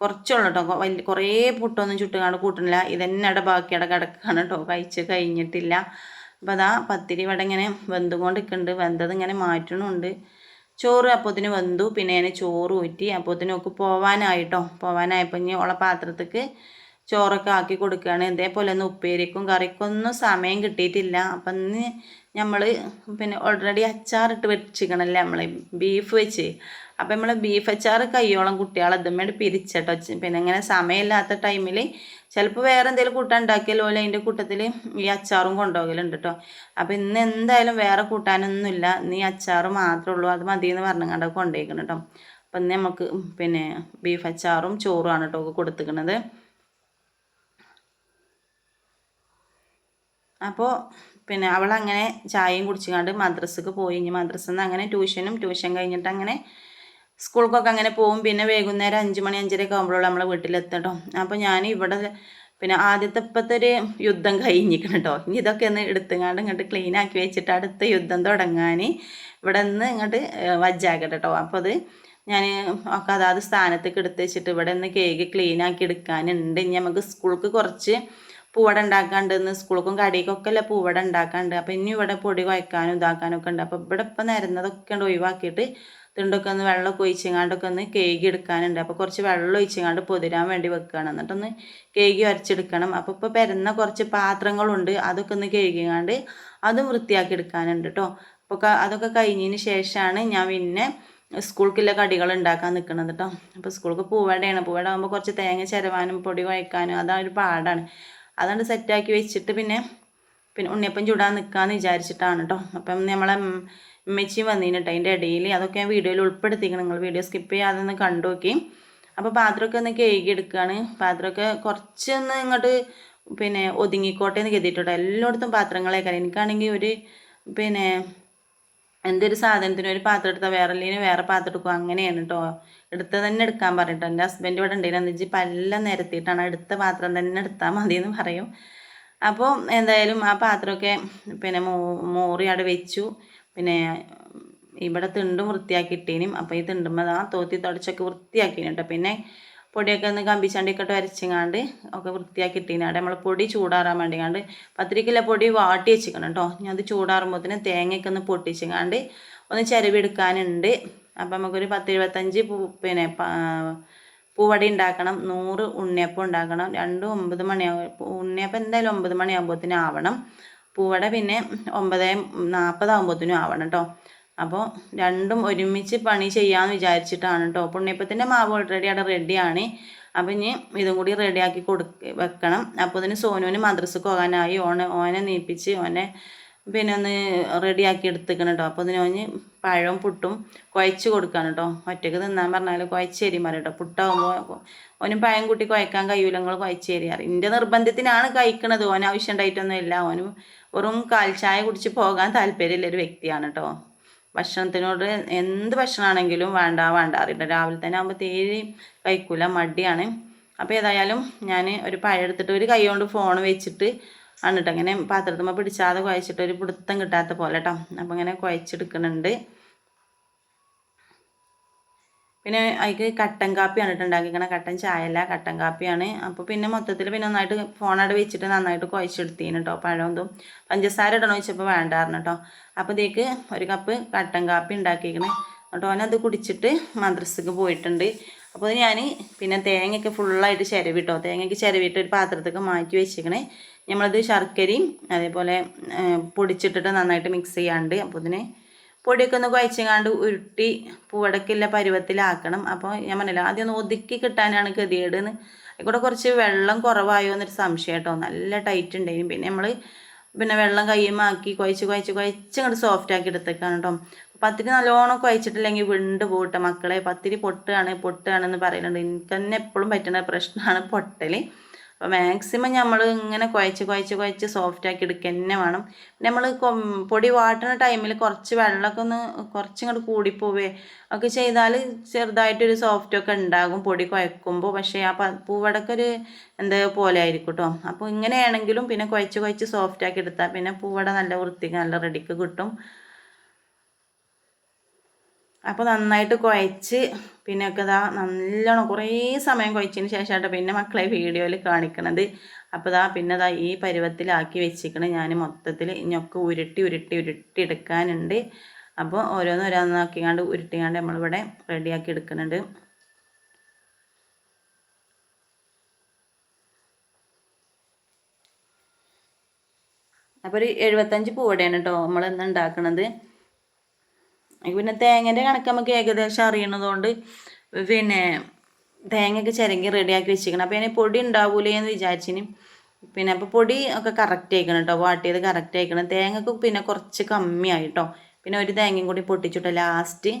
കുറച്ചുള്ളൂ കേട്ടോ വലിയ കുറേ പുട്ടൊന്നും ചുട്ടുകാണ്ട് കൂട്ടണില്ല. ഇതന്നെ അവിടെ ബാക്കി അവിടെ കിടക്കുകയാണ് കേട്ടോ കഴിച്ച് കഴിഞ്ഞിട്ടില്ല. അപ്പോൾ അതാ പത്തിരി ഇവിടെ ഇങ്ങനെ വെന്തുകൊണ്ട് നിൽക്കുന്നുണ്ട് വെന്തത് ഇങ്ങനെ മാറ്റണമുണ്ട് ചോറ് അപ്പോത്തിന് വെന്തു. പിന്നെ ഞാൻ ചോറ് ഊറ്റി അപ്പോത്തിനൊക്കെ പോവാനായിട്ടോ പോവാനായപ്പോൾ ഇനി ഉള്ള പാത്രത്തേക്ക് ചോറൊക്കെ ആക്കി കൊടുക്കുകയാണ് ഇതേപോലെ ഒന്ന് ഉപ്പേരിക്കും കറിക്കൊന്നും സമയം കിട്ടിയിട്ടില്ല. അപ്പം ഇന്ന് നമ്മൾ പിന്നെ ഓൾറെഡി അച്ചാറിട്ട് വെച്ചിക്കണല്ലേ നമ്മൾ ബീഫ് വെച്ച്. അപ്പം നമ്മൾ ബീഫ് അച്ചാർ കയ്യോളം കുട്ടികളെ ഇതുമ്മേട് പിരിച്ചട്ടോ. പിന്നെ ഇങ്ങനെ സമയമില്ലാത്ത ടൈമിൽ ചിലപ്പോൾ വേറെ എന്തെങ്കിലും കൂട്ടം ഉണ്ടാക്കിയാലോ അല്ലെ അതിന്റെ കൂട്ടത്തിൽ ഈ അച്ചാറും കൊണ്ടുപോകലുണ്ട് കേട്ടോ അപ്പോൾ ഇന്ന് എന്തായാലും വേറെ കൂട്ടാനൊന്നുമില്ല. നീ ഈ അച്ചാർ മാത്രമേ ഉള്ളൂ. അത് മതി എന്ന് പറഞ്ഞുകൊണ്ട് കൊണ്ടുപോയിക്കണം കേട്ടോ അപ്പം ഇന്ന് നമുക്ക് പിന്നെ ബീഫ് അച്ചാറും ചോറുമാണ് കേട്ടോ കൊടുത്തിരിക്കുന്നത് അപ്പോൾ പിന്നെ അവൾ അങ്ങനെ ചായയും കുടിച്ചുകൊണ്ട് മദ്രസക്ക് പോയി. ഇനി മദ്രസയിൽ നിന്ന് അങ്ങനെ ട്യൂഷനും ട്യൂഷൻ കഴിഞ്ഞിട്ട് അങ്ങനെ സ്കൂൾക്കൊക്കെ അങ്ങനെ പോകും പിന്നെ വൈകുന്നേരം അഞ്ച് മണി അഞ്ചരയൊക്കെ ആകുമ്പോഴുള്ള നമ്മളെ വീട്ടിലെത്തട്ടോ അപ്പോൾ ഞാൻ ഇവിടെ പിന്നെ ആദ്യത്തെ ഇപ്പോഴത്തെ ഒരു യുദ്ധം കഴിഞ്ഞിരിക്കണം കേട്ടോ ഇനി ഇതൊക്കെ ഒന്ന് എടുത്തുങ്ങാണ്ട് ഇങ്ങോട്ട് ക്ലീൻ ആക്കി വെച്ചിട്ട് അടുത്ത യുദ്ധം തുടങ്ങാൻ ഇവിടെ നിന്ന് ഇങ്ങോട്ട് വജ്ജാക്കട്ടെ കേട്ടോ അപ്പോൾ അത് ഞാൻ ഒക്കെ അതാത് സ്ഥാനത്തേക്ക് എടുത്ത് വെച്ചിട്ട് ഇവിടെ നിന്ന് കേക്ക് ക്ലീൻ ആക്കി എടുക്കാനുണ്ട്. ഇനി നമുക്ക് സ്കൂൾക്ക് കുറച്ച് പൂവട ഉണ്ടാക്കാണ്ട് ഇന്ന് സ്കൂൾക്കും കടിക്കൊക്കെ അല്ല പൂവട ഉണ്ടാക്കാണ്ട്. അപ്പോൾ ഇനി ഇവിടെ പൊടി കുഴക്കാനും ഇതാക്കാനും ഒക്കെ ഉണ്ട്. അപ്പോൾ ഇവിടെ ഇപ്പം നിരന്നതൊക്കെ ഉണ്ട് ഒഴിവാക്കിയിട്ട് തിണ്ടൊക്കെ ഒന്ന് വെള്ളമൊക്കെ ഒഴിച്ചങ്ങാണ്ടൊക്കെ ഒന്ന് കേകി എടുക്കാനുണ്ട്. അപ്പോൾ കുറച്ച് വെള്ളം ഒഴിച്ചെങ്ങാണ്ട് പൊതിരാൻ വേണ്ടി വെക്കുകയാണ് എന്നിട്ടൊന്ന് കേകി വരച്ചെടുക്കണം. അപ്പോൾ ഇപ്പോൾ പെരുന്ന കുറച്ച് പാത്രങ്ങളുണ്ട്. അതൊക്കെ ഒന്ന് കേകിങ്ങാണ്ട് അതും വൃത്തിയാക്കി എടുക്കാനുണ്ട് കേട്ടോ അപ്പോൾ അതൊക്കെ കഴിഞ്ഞതിന് ശേഷമാണ് ഞാൻ പിന്നെ സ്കൂൾക്കുള്ള കടികൾ ഉണ്ടാക്കാൻ നിൽക്കുന്നത് കേട്ടോ അപ്പോൾ സ്കൂൾക്ക് പൂവടയാണ്. പൂവട ആകുമ്പോൾ കുറച്ച് തേങ്ങ ചിരവാനും പൊടി കുഴക്കാനും ഒരു പാടാണ്. അതുകൊണ്ട് സെറ്റാക്കി വെച്ചിട്ട് പിന്നെ പിന്നെ ഉണ്ണിയപ്പം ചൂടാൻ നിൽക്കാമെന്ന് വിചാരിച്ചിട്ടാണ് കേട്ടോ അപ്പം നമ്മളെ ഉമ്മച്ചിയും വന്നീന് കേട്ടോ അതിന്റെ ഇടയിൽ അതൊക്കെ ഞാൻ വീഡിയോയിൽ ഉൾപ്പെടുത്തിക്കണം. നിങ്ങൾ വീഡിയോ സ്കിപ്പ് ചെയ്യാതെ ഒന്ന് കണ്ടു നോക്കി. അപ്പോൾ പാത്രമൊക്കെ ഒന്ന് കേകി എടുക്കുകയാണ് പാത്രമൊക്കെ കുറച്ചൊന്ന് ഇങ്ങോട്ട് പിന്നെ ഒതുങ്ങിക്കോട്ടെ എന്ന് കരുതിയിട്ടോ എല്ലായിടത്തും പാത്രങ്ങളേക്കാൻ എനിക്കാണെങ്കിൽ ഒരു പിന്നെ എന്തൊരു സാധനത്തിന് ഒരു പാത്രം എടുത്താൽ വേറെ അല്ലെങ്കിൽ വേറെ പാത്രം എടുക്കും. അങ്ങനെയാണ് കേട്ടോ എടുത്ത് തന്നെ എടുക്കാൻ പറഞ്ഞിട്ടോ. എന്റെ ഹസ്ബൻഡ് ഇവിടെ ഉണ്ടെങ്കിൽ എന്ന് വെച്ചാൽ പല്ലാം നിരത്തിയിട്ടാണ്. എടുത്ത പാത്രം തന്നെ എടുത്താൽ മതി എന്ന് പറയും. അപ്പോൾ എന്തായാലും ആ പാത്രമൊക്കെ പിന്നെ മോ മോറി അവിടെ വെച്ചു. പിന്നെ ഇവിടെ തിണ്ടും വൃത്തിയാക്കിയിട്ടേനും. അപ്പോൾ ഈ തിണ്ടുമ്പോൾ ആ തോത്തി തുടച്ചൊക്കെ വൃത്തിയാക്കിന് കേട്ടോ പിന്നെ പൊടിയൊക്കെ ഒന്ന് കമ്പിച്ചണ്ടിയൊക്കെ വരച്ചങ്ങാണ്ട് ഒക്കെ വൃത്തിയാക്കി ഇട്ടീന്. നമ്മൾ പൊടി ചൂടാറാൻ വേണ്ടിങ്ങാണ്ട് പത്തിരിക്കില്ല പൊടി വാട്ടി വെച്ചിക്കണം കേട്ടോ ഞാൻ അത് ചൂടാറുമ്പോഴത്തേന് തേങ്ങയൊക്കെ ഒന്ന് പൊട്ടിച്ചങ്ങാണ്ട് ഒന്ന് ചിരവെടുക്കാനുണ്ട് അപ്പം നമുക്കൊരു പത്ത് എഴുപത്തഞ്ച് പൂ പിന്നെ പൂവടി ഉണ്ടാക്കണം. നൂറ് ഉണ്ണിയപ്പം ഉണ്ടാക്കണം. രണ്ടും ഒമ്പത് മണിയാകും ഉണ്ണിയപ്പം എന്തായാലും ഒമ്പത് മണിയാകുമ്പോഴത്തേനും ആവണം പൂവട പിന്നെ ഒമ്പത് നാൽപ്പതാകുമ്പോഴത്തേനും ആവണം കേട്ടോ അപ്പോൾ രണ്ടും ഒരുമിച്ച് പണി ചെയ്യാമെന്ന് വിചാരിച്ചിട്ടാണ് കേട്ടോ പുണ്യപ്പത്തിന്റെ മാവ് ഓൾറെഡി അവിടെ റെഡിയാണ് അപ്പം ഇനി ഇതും കൂടി റെഡിയാക്കി കൊടുക്ക വെക്കണം. അപ്പോൾ ഇതിന് സോനുവിന് മദ്രസക്ക് പോകാനായി. ഓനെ ഓനെ നീപ്പിച്ച് ഓനെ പിന്നെ ഒന്ന് റെഡിയാക്കി എടുത്തേക്കണം കേട്ടോ അപ്പോൾ ഇതിന് ഓഞ്ഞ് പഴവും പുട്ടും കുഴച്ച് കൊടുക്കാൻ കേട്ടോ ഒറ്റയ്ക്ക് തിന്നാൻ പറഞ്ഞാൽ കുഴച്ചേരി മാറി കേട്ടോ പുട്ടാകുമ്പോൾ ഓനും പഴം കൂട്ടി കുഴക്കാൻ കഴിയൂല. നിങ്ങൾ കുഴച്ച് അറിയാം എന്റെ നിർബന്ധത്തിനാണ് കഴിക്കണത്. ഓന് ആവശ്യം ഉണ്ടായിട്ടൊന്നും ഇല്ല ഓനും വെറും കാൽച്ചായ കുടിച്ച് പോകാൻ താല്പര്യമുള്ളൊരു വ്യക്തിയാണ് കേട്ടോ ഭക്ഷണത്തിനോട് എന്ത് ഭക്ഷണമാണെങ്കിലും വേണ്ട വേണ്ട അറിയില്ല രാവിലെ തന്നെ ആകുമ്പോൾ തീരെ കഴിക്കൂല മടിയാണ്. അപ്പോൾ ഏതായാലും ഞാൻ ഒരു പഴയെടുത്തിട്ട് ഒരു കൈ കൊണ്ട് ഫോൺ വെച്ചിട്ട് ആണ് കേട്ടോ ഇങ്ങനെ പാത്രത്തുമ്പോൾ പിടിച്ചാതെ കുഴച്ചിട്ട് ഒരു പിടുത്തം കിട്ടാത്ത പോലെ കേട്ടോ അപ്പോൾ ഇങ്ങനെ കുഴച്ചെടുക്കുന്നുണ്ട്. പിന്നെ അതിക്ക് കട്ടൻ കാപ്പിയാണ് കേട്ടോ ഉണ്ടാക്കിക്കണ. കട്ടൻ ചായ അല്ല കട്ടൻ കാപ്പിയാണ്. അപ്പോൾ പിന്നെ മൊത്തത്തിൽ പിന്നെ നന്നായിട്ട് ഫോണവിടെ വെച്ചിട്ട് നന്നായിട്ട് കുഴച്ചെടുത്തീന് കേട്ടോ പഴമൊന്നും പഞ്ചസാര ഇടണോ വെച്ചപ്പോൾ വേണ്ടായിരുന്നു കേട്ടോ അപ്പോൾ ഇതേക്ക് ഒരു കപ്പ് കട്ടൻ കാപ്പി ഉണ്ടാക്കിയിരിക്കണം കേട്ടോ ഓനത് കുടിച്ചിട്ട് മദ്രസക്ക് പോയിട്ടുണ്ട്. അപ്പോൾ ഞാൻ പിന്നെ തേങ്ങയൊക്കെ ഫുള്ളായിട്ട് ചിരവിട്ടോ. തേങ്ങയ്ക്ക് ചിരവിട്ട് ഒരു പാത്രത്തേക്ക് മാറ്റി വെച്ചിരിക്കണേ നമ്മളത് ശർക്കരയും അതേപോലെ പൊടിച്ചിട്ടിട്ട് നന്നായിട്ട് മിക്സ് ചെയ്യാണ്ട് അപ്പോൾ ഇതിന് പൊടിയൊക്കെ ഒന്ന് കുഴച്ചങ്ങാണ്ട് ഉരുട്ടി പൂവടക്കില്ല പരുവത്തിലാക്കണം. അപ്പോൾ ഞാൻ പറഞ്ഞില്ല ആദ്യം ഒന്ന് ഒതുക്കി കിട്ടാനാണ് ഗതികേട് ഇവിടെ കുറച്ച് വെള്ളം കുറവായോ എന്നൊരു സംശയം കേട്ടോ. നല്ല ടൈറ്റ് ഉണ്ടായിരുന്നു പിന്നെ നമ്മൾ പിന്നെ വെള്ളം കയ്യുമാക്കി കുഴച്ച് കുഴച്ച് കുഴച്ച് ഇങ്ങോട്ട് സോഫ്റ്റ് ആക്കി എടുത്തേക്കാണ് കേട്ടോ പത്തിരി നല്ലോണം കുഴച്ചിട്ടില്ലെങ്കിൽ വിണ്ട് പോട്ടെ മക്കളെ. പത്തിരി പൊട്ടുകയാണ് പൊട്ടുകയാണെന്ന് പറയുന്നുണ്ട് എനിക്ക് തന്നെ എപ്പോഴും പറ്റുന്ന പ്രശ്നമാണ് പൊട്ടൽ അപ്പോൾ മാക്സിമം നമ്മൾ ഇങ്ങനെ കുഴച്ച് കുഴച്ച് കുഴച്ച് സോഫ്റ്റ് ആക്കി എടുക്കുക തന്നെ വേണം നമ്മൾ പൊടി വാട്ടുന്ന ടൈമിൽ കുറച്ച് വെള്ളമൊക്കെ ഒന്ന് കുറച്ചിങ്ങോട്ട് കൂടിപ്പോവേ. ഒക്കെ ചെയ്താൽ ചെറുതായിട്ടൊരു സോഫ്റ്റ് ഒക്കെ ഉണ്ടാകും പൊടി കുഴക്കുമ്പോൾ പക്ഷേ ആ പൂവടക്ക ഒരു എന്താ പോലെ ആയിരിക്കും കേട്ടോ അപ്പോൾ ഇങ്ങനെയാണെങ്കിലും പിന്നെ കുഴച്ച് കുഴച്ച് സോഫ്റ്റ് ആക്കി എടുത്താൽ പിന്നെ പൂവട നല്ല വൃത്തിക്ക് നല്ല റെഡിക്ക് കിട്ടും. അപ്പോൾ നന്നായിട്ട് കുഴച്ച് പിന്നെ ഒക്കെ ഇതാ നല്ലോണം കുറേ സമയം കുഴച്ചതിന് ശേഷമായിട്ട് പിന്നെ മക്കളെ വീഡിയോയിൽ കാണിക്കണത്. അപ്പോൾ ഇതാ പിന്നെ ഇതാ ഈ പരുവത്തിലാക്കി വെച്ചിരിക്കണത് ഞാൻ മൊത്തത്തിൽ ഇനിയൊക്കെ ഉരുട്ടി ഉരുട്ടി ഉരുട്ടി എടുക്കാനുണ്ട്. അപ്പോൾ ഓരോന്ന് ഓരോന്നാക്കിക്കാണ്ട് ഉരുട്ടിക്കാണ്ട് നമ്മളിവിടെ റെഡിയാക്കി എടുക്കുന്നുണ്ട് അപ്പോൾ ഒരു എഴുപത്തഞ്ച് പൂവടയാണ് കേട്ടോ നമ്മൾ ഇന്ന് ഉണ്ടാക്കണത് പിന്നെ തേങ്ങേന്റെ കണക്ക് നമുക്ക് ഏകദേശം അറിയണതുകൊണ്ട് പിന്നെ തേങ്ങയൊക്കെ ചിരങ്ങി റെഡിയാക്കി വെച്ചിരിക്കണം. അപ്പോൾ അതിന് പൊടി ഉണ്ടാവൂലേ എന്ന് വിചാരിച്ചിന്. പിന്നെ അപ്പോൾ പൊടി ഒക്കെ കറക്റ്റ് ആയിക്കണം കേട്ടോ വാട്ടിയത് കറക്റ്റ് ആയിക്കണം. തേങ്ങക്ക് പിന്നെ കുറച്ച് കമ്മിയായി കേട്ടോ പിന്നെ ഒരു തേങ്ങയും കൂടി പൊട്ടിച്ചിട്ടോ ലാസ്റ്റ്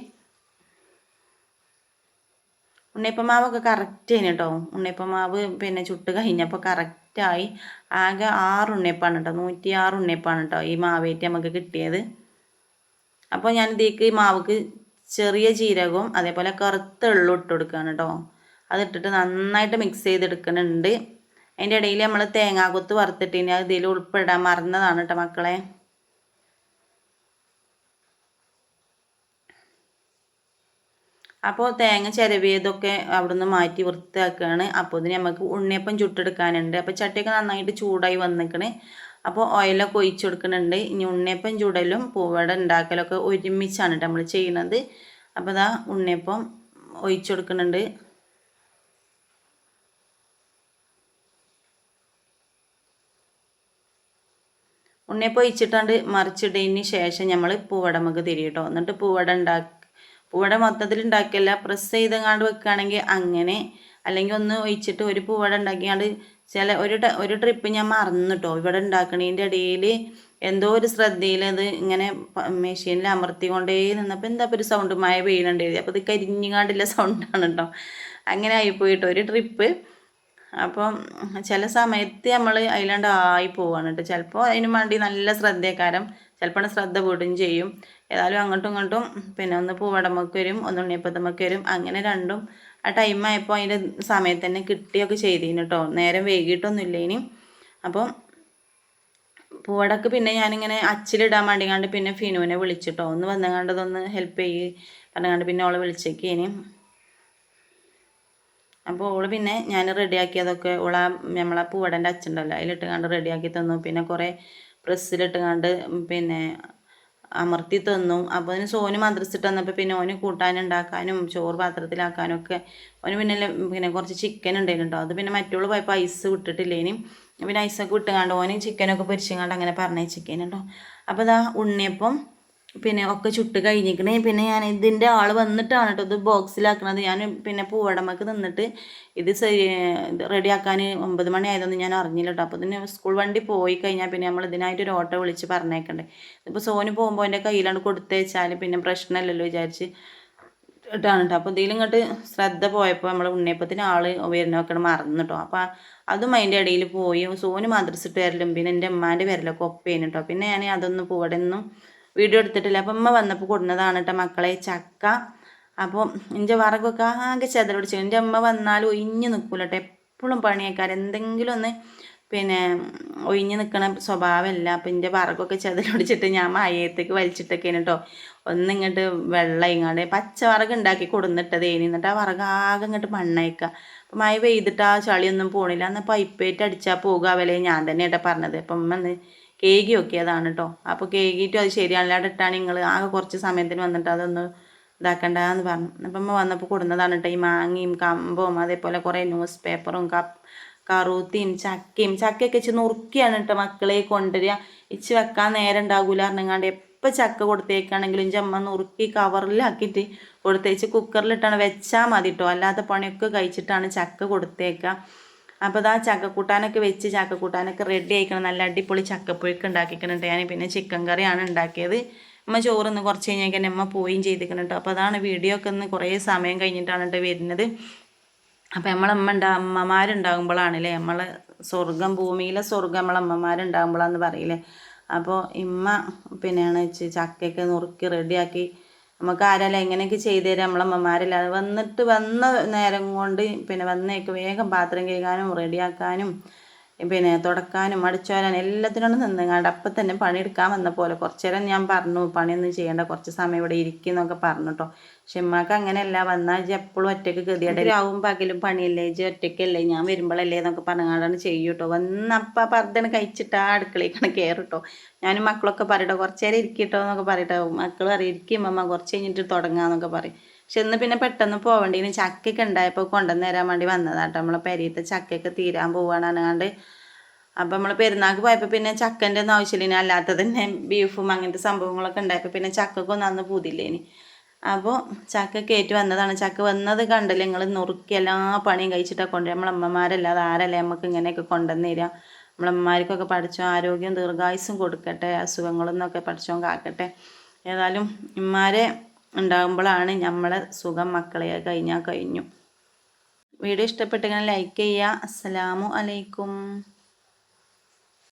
ഉണ്ണിയപ്പമാവൊക്കെ കറക്റ്റ് ആയിന് കേട്ടോ ഉണ്ണിയപ്പമാവ് പിന്നെ ചുട്ട് കഴിഞ്ഞപ്പോൾ കറക്റ്റായി ആകെ ആറ് ഉണ്ണിയപ്പാണ് കേട്ടോ നൂറ്റി ആറ് ഉണ്ണിയപ്പാണ് കേട്ടോ ഈ മാവേറ്റി നമുക്ക് കിട്ടിയത്. അപ്പോൾ ഞാൻ ഇതിലേക്ക് മാവ്ക്ക് ചെറിയ ജീരകവും അതേപോലെ കറുത്ത എള്ളും ഇട്ട് കൊടുക്കുകയാണ് കേട്ടോ അതിട്ടിട്ട് നന്നായിട്ട് മിക്സ് ചെയ്തെടുക്കുന്നുണ്ട് അതിന്റെ ഇടയിൽ നമ്മൾ തേങ്ങാക്കൊത്ത് വറുത്തിട്ട് ഇനി അത് ഇതിൽ ഉൾപ്പെടാൻ മറന്നതാണ് കേട്ടോ മക്കളെ. അപ്പോൾ തേങ്ങ ചിരവിയതൊക്കെ അവിടുന്ന് മാറ്റി വൃത്തിയാക്കുകയാണ് അപ്പോൾ ഇതിന് നമുക്ക് ഉണ്ണിയപ്പം ചുട്ടെടുക്കാനുണ്ട്. അപ്പോൾ ചട്ടിയൊക്കെ നന്നായിട്ട് ചൂടായി വന്നിക്കണേ. അപ്പോൾ ഓയിലൊക്കെ ഒഴിച്ചു കൊടുക്കുന്നുണ്ട് ഇനി ഉണ്ണിയപ്പം ചുടലും പൂവട ഉണ്ടാക്കലൊക്കെ ഒരുമിച്ചാണ് നമ്മൾ ചെയ്യുന്നത് അപ്പോൾ ഇതാ ഉണ്ണിയപ്പം ഒഴിച്ചു കൊടുക്കുന്നുണ്ട് ഉണ്ണിയപ്പം ഒഴിച്ചിട്ടാണ്ട് മറിച്ചിട്ടതിന് ശേഷം നമ്മൾ പൂവട നമുക്ക് തിരിയിട്ടോ എന്നിട്ട് പൂവട ഉണ്ടാക്കി പൂവട മൊത്തത്തിൽ ഉണ്ടാക്കിയല്ല പ്രസ് ചെയ്തങ്ങാണ്ട് വെക്കുകയാണെങ്കിൽ അങ്ങനെ അല്ലെങ്കിൽ ഒന്ന് ഒഴിച്ചിട്ട് ഒരു പൂവട ഉണ്ടാക്കിയാണ്ട് ചില ഒരു ഒരു ട്രിപ്പ് ഞാൻ മറന്നു കേട്ടോ ഇവിടെ ഉണ്ടാക്കണതിന്റെ ഇടയിൽ എന്തോ ഒരു ശ്രദ്ധയിൽ അത് ഇങ്ങനെ മെഷീനിൽ അമർത്തിക്കൊണ്ടേ നിന്നപ്പോൾ എന്താ ഒരു സൗണ്ട് മഴ പെയ്യുന്നുണ്ട് അപ്പോൾ ഇത് കരിഞ്ഞുകാണ്ടില്ല സൗണ്ടാണ് കേട്ടോ അങ്ങനെ ആയിപ്പോയിട്ടോ ഒരു ട്രിപ്പ് അപ്പം ചില സമയത്ത് നമ്മൾ അതിലാണ്ട് ആയി പോവാണ് കേട്ടോ. ചിലപ്പോൾ അതിന് വേണ്ടി നല്ല ശ്രദ്ധക്കാരം. ചിലപ്പോൾ ശ്രദ്ധ വിടുകയും ചെയ്യും. ഏതായാലും അങ്ങോട്ടും ഇങ്ങോട്ടും പിന്നെ ഒന്ന് പൂവടമൊക്കെ വരും ഒന്ന് ഉണ്ണിയപ്പത്തമ്മക്ക് വരും അങ്ങനെ രണ്ടും ആ ടൈം ആയപ്പോൾ അതിന്റെ സമയത്ത് തന്നെ കിട്ടിയൊക്കെ ചെയ്തിന് കേട്ടോ നേരം വൈകിട്ടൊന്നുമില്ല ഇനി അപ്പം പൂവടക്ക് പിന്നെ ഞാനിങ്ങനെ അച്ചിലിടാൻ വേണ്ടിങ്ങാണ്ട് പിന്നെ ഫിനുവിനെ വിളിച്ചിട്ടോ. ഒന്ന് വന്നുകാണ്ടതൊന്ന് ഹെൽപ്പ് ചെയ്യ് പറഞ്ഞുകൊണ്ട് പിന്നെ ഓളെ വിളിച്ചേക്കേനി. അപ്പോൾ ഓൾ പിന്നെ ഞാൻ റെഡിയാക്കിയതൊക്കെ ഓള നമ്മളെ പൂവടന്റെ അച്ഛണ്ടല്ലോ അതിലിട്ട് കണ്ട് റെഡിയാക്കി തന്നു. പിന്നെ കുറേ പ്രസ്സിലിട്ട് കണ്ട് പിന്നെ അമർത്തി തന്നു. അപ്പോൾ അതിന് സോന് മദ്രസിട്ട് തന്നപ്പോൾ പിന്നെ ഓന് കൂട്ടാനുണ്ടാക്കാനും ചോറ് പാത്രത്തിലാക്കാനും ഒക്കെ ഓന് പിന്നെ പിന്നെ കുറച്ച് ചിക്കൻ ഉണ്ടായിരുന്നു അത് പിന്നെ മറ്റുള്ള പോയപ്പോൾ ഐസ് വിട്ടിട്ടില്ലേനും പിന്നെ ഐസൊക്കെ വിട്ടുകാണ്ട് ഓന് ചിക്കനൊക്കെ പൊരിച്ചങ്ങാണ്ട് അങ്ങനെ പറഞ്ഞ ചിക്കൻ കേട്ടോ അപ്പോൾ ഇതാ ഉണ്ണിയപ്പം പിന്നെ ഒക്കെ ചുട്ട് കഴിഞ്ഞിരിക്കണേ. പിന്നെ ഞാൻ ഇതിന്റെ ആൾ വന്നിട്ടാണ് കേട്ടോ ഇത് ബോക്സിലാക്കണത് ഞാൻ പിന്നെ പൂവടമക്ക് നിന്നിട്ട് ഇത് റെഡിയാക്കാൻ ഒമ്പത് മണി ആയതൊന്നും ഞാൻ അറിഞ്ഞില്ല കേട്ടോ അപ്പോൾ പിന്നെ സ്കൂൾ വണ്ടി പോയി കഴിഞ്ഞാൽ പിന്നെ നമ്മൾ ഇതിനായിട്ട് ഒരു ഓട്ടോ വിളിച്ച് പറഞ്ഞേക്കണ്ടേ. ഇപ്പോൾ സോന് പോകുമ്പോൾ എന്റെ കയ്യിലാണ് കൊടുത്തേച്ചാൽ പിന്നെ പ്രശ്നമല്ലല്ലോ വിചാരിച്ച് ഇട്ടാണ് കേട്ടോ അപ്പോൾ ഇതിലും ഇങ്ങോട്ട് ശ്രദ്ധ പോയപ്പോൾ നമ്മൾ ഉണ്ണിയപ്പത്തിന് ആൾ വരുന്നൊക്കെ മറന്നു കേട്ടോ അപ്പോൾ അതും അതിന്റെ ഇടയിൽ പോയി. സോന് മദ്രസിട്ട് വരലും പിന്നെ എന്റെ അമ്മാന്റെ വരലൊക്കെ ഒപ്പേനു കേട്ടോ പിന്നെ ഞാൻ അതൊന്നും പോവടെന്നും വീഡിയോ എടുത്തിട്ടില്ല. അപ്പം അമ്മ വന്നപ്പോൾ കൊടുന്നതാണ് കേട്ടോ മക്കളെ ചക്ക. അപ്പോൾ എന്റെ വറകൊക്കെ ആകെ ചെതലൊടിച്ചു എന്റെ അമ്മ വന്നാൽ ഒഴിഞ്ഞ് നിൽക്കൂല കേട്ടോ എപ്പോഴും പണിയേക്കാർ എന്തെങ്കിലും ഒന്ന് പിന്നെ ഒഴിഞ്ഞ് നിൽക്കണ സ്വഭാവമില്ല അപ്പം എന്റെ വറകൊക്കെ ചെതലൊടിച്ചിട്ട് ഞാൻ മയത്തേക്ക് വലിച്ചിട്ടൊക്കെയാണ് കേട്ടോ ഒന്നിങ്ങോട്ട് വെള്ളം ഇങ്ങോട്ട് പച്ച വറക് ഉണ്ടാക്കി കൊടുന്നിട്ടത് ഏനി എന്നിട്ട് ആ വറക് ആകെ ഇങ്ങോട്ട് മണ്ണയക്കുക അപ്പം മഴ പെയ്തിട്ട് ആ ചളിയൊന്നും പോണില്ല. എന്നാൽ പൈപ്പേറ്റ് അടിച്ചാൽ പോകുക ഞാൻ തന്നെ കേട്ടോ പറഞ്ഞത്. അപ്പം അമ്മ കേകി നോക്കിയതാണ് കേട്ടോ അപ്പോൾ കേകിയിട്ടും അത് ശരിയല്ലാണ്ട് ഇട്ടാണ് നിങ്ങൾ ആകെ കുറച്ച് സമയത്തിന് വന്നിട്ട് അതൊന്ന് ഇതാക്കണ്ടെന്ന് പറഞ്ഞു. അപ്പം വന്നപ്പോൾ കൊടുന്നതാണ് കേട്ടോ ഈ മാങ്ങയും കമ്പും അതേപോലെ കുറേ ന്യൂസ് പേപ്പറും കപ്പ് കറുത്തിയും ചക്കയും. ചക്കയൊക്കെ വെച്ച് നുറുക്കിയാണ് കേട്ടോ മക്കളെ കൊണ്ടുവരിക. ഇച്ച് വെക്കാൻ നേരം ഉണ്ടാകൂല പറഞ്ഞങ്ങാണ്ട് എപ്പോൾ ചക്ക കൊടുത്തേക്കാണെങ്കിലും ചമ്മ നുറുക്കി കവറിലാക്കിയിട്ട് കൊടുത്തേച്ച് കുക്കറിലിട്ടാണ് വെച്ചാൽ മതി കേട്ടോ അല്ലാത്ത പണിയൊക്കെ കഴിച്ചിട്ടാണ് ചക്ക കൊടുത്തേക്കുക അപ്പോൾ ആ ചക്കക്കൂട്ടാനൊക്കെ വെച്ച് ചക്കക്കൂട്ടാനൊക്കെ റെഡി ആയിക്കണം. നല്ല അടിപൊളി ചക്കപ്പുഴുക്ക് ഉണ്ടാക്കിക്കണുണ്ട്. ഞാൻ പിന്നെ ചിക്കൻ കറിയാണ് ഉണ്ടാക്കിയത്. അമ്മ ചോറിന്ന് കുറച്ച് കഴിഞ്ഞാൽ അമ്മ പോയും ചെയ്തിരിക്കണം കേട്ടോ അപ്പോൾ അതാണ് വീഡിയോ ഒക്കെ ഒന്ന് കുറേ സമയം കഴിഞ്ഞിട്ടാണ് കേട്ടോ വരുന്നത്. അപ്പോൾ നമ്മളമ്മ ഉണ്ടാ അമ്മമാരുണ്ടാകുമ്പോഴാണല്ലേ നമ്മൾ സ്വർഗം ഭൂമിയിലെ സ്വർഗം നമ്മളെ അമ്മമാരുണ്ടാകുമ്പോഴാന്ന് പറയില്ലേ? അപ്പോൾ ഇമ്മ പിന്നെയാണ് ചക്കയൊക്കെ നുറുക്കി റെഡിയാക്കി നമുക്ക് ആരാലും എങ്ങനെയൊക്കെ ചെയ്തു തരാം നമ്മളെ വന്നിട്ട് വന്ന നേരം കൊണ്ട് പിന്നെ വന്നേക്ക് വേഗം പാത്രം കഴുകാനും റെഡിയാക്കാനും പിന്നെ തുടക്കാനും അടിച്ചാലും എല്ലാത്തിനോടും നിന്നങ്ങാണ്ട് അപ്പം തന്നെ പണിയെടുക്കാൻ വന്ന പോലെ. കുറച്ച് നേരം ഞാൻ പറഞ്ഞു പണിയൊന്നും ചെയ്യേണ്ട കുറച്ച് സമയം ഇവിടെ ഇരിക്കുന്നൊക്കെ പറഞ്ഞു കേട്ടോ പക്ഷെ ഇമ്മക്ക് അങ്ങനെയല്ല വന്നാൽ ഇജ്ജ് എപ്പോഴും ഒറ്റയ്ക്ക് ഗതിയുടെ രാവും പകലും പണിയല്ലേ ഇജ്ജ് ഒറ്റയ്ക്കല്ലേ ഞാൻ വരുമ്പോഴല്ലേ എന്നൊക്കെ പറഞ്ഞാണ്ടാണ് ചെയ്യും കേട്ടോ വന്നപ്പം പർദ്ദന കഴിച്ചിട്ട് ആ അടുക്കളയിലേക്കാണ് കയറും ഞാനും മക്കളൊക്കെ പറയട്ടോ കുറച്ച് നേരം ഇരിക്കട്ടോ എന്നൊക്കെ പറയട്ടോ മക്കൾ പറയും ഇരിക്കും അമ്മ കുറച്ച് കഴിഞ്ഞിട്ട് തുടങ്ങാമെന്നൊക്കെ പറയും. ഇന്ന് പിന്നെ പെട്ടെന്ന് പോവേണ്ടി ചക്കയൊക്കെ ഉണ്ടായപ്പോൾ കൊണ്ടുവന്ന് തരാൻ വേണ്ടി വന്നതാട്ടോ. നമ്മളെ പെരീത്തെ ചക്കയൊക്കെ തീരാൻ പോവാണ് അല്ലാണ്ട് അപ്പം നമ്മൾ പെരുന്നാൾക്ക് പോയപ്പോൾ പിന്നെ ചക്കന്റെ ഒന്നും ആവശ്യമില്ല അല്ലാത്ത തന്നെ ബീഫും അങ്ങനത്തെ സംഭവങ്ങളൊക്കെ ഉണ്ടായപ്പോൾ പിന്നെ ചക്കക്കൊന്നും അന്ന് പൂതില്ലേനി അപ്പോൾ ചക്ക കയറ്റി വന്നതാണ്. ചക്ക വന്നത് കണ്ടല്ലേ നിങ്ങൾ നുറുക്കി എല്ലാ പണിയും കഴിച്ചിട്ടാണ് കൊണ്ടുവരിക നമ്മളമ്മമാരല്ലാതെ ആരല്ലേ? നമുക്ക് ഇങ്ങനെയൊക്കെ കൊണ്ടുവന്ന് തരിക നമ്മളമ്മമാർക്കൊക്കെ പഠിച്ചോ ആരോഗ്യം ദീർഘായുസും കൊടുക്കട്ടെ അസുഖങ്ങളൊന്നൊക്കെ പഠിച്ചോ കാക്കട്ടെ. ഏതായാലും ഇമ്മാരെ ഉണ്ടാകുമ്പോഴാണ് നമ്മളെ സുഖം മക്കളെ കഴിഞ്ഞാൽ കഴിഞ്ഞു. വീഡിയോ ഇഷ്ടപ്പെട്ടെങ്കിൽ ലൈക്ക് ചെയ്യുക. അസ്സലാമു അലൈക്കും.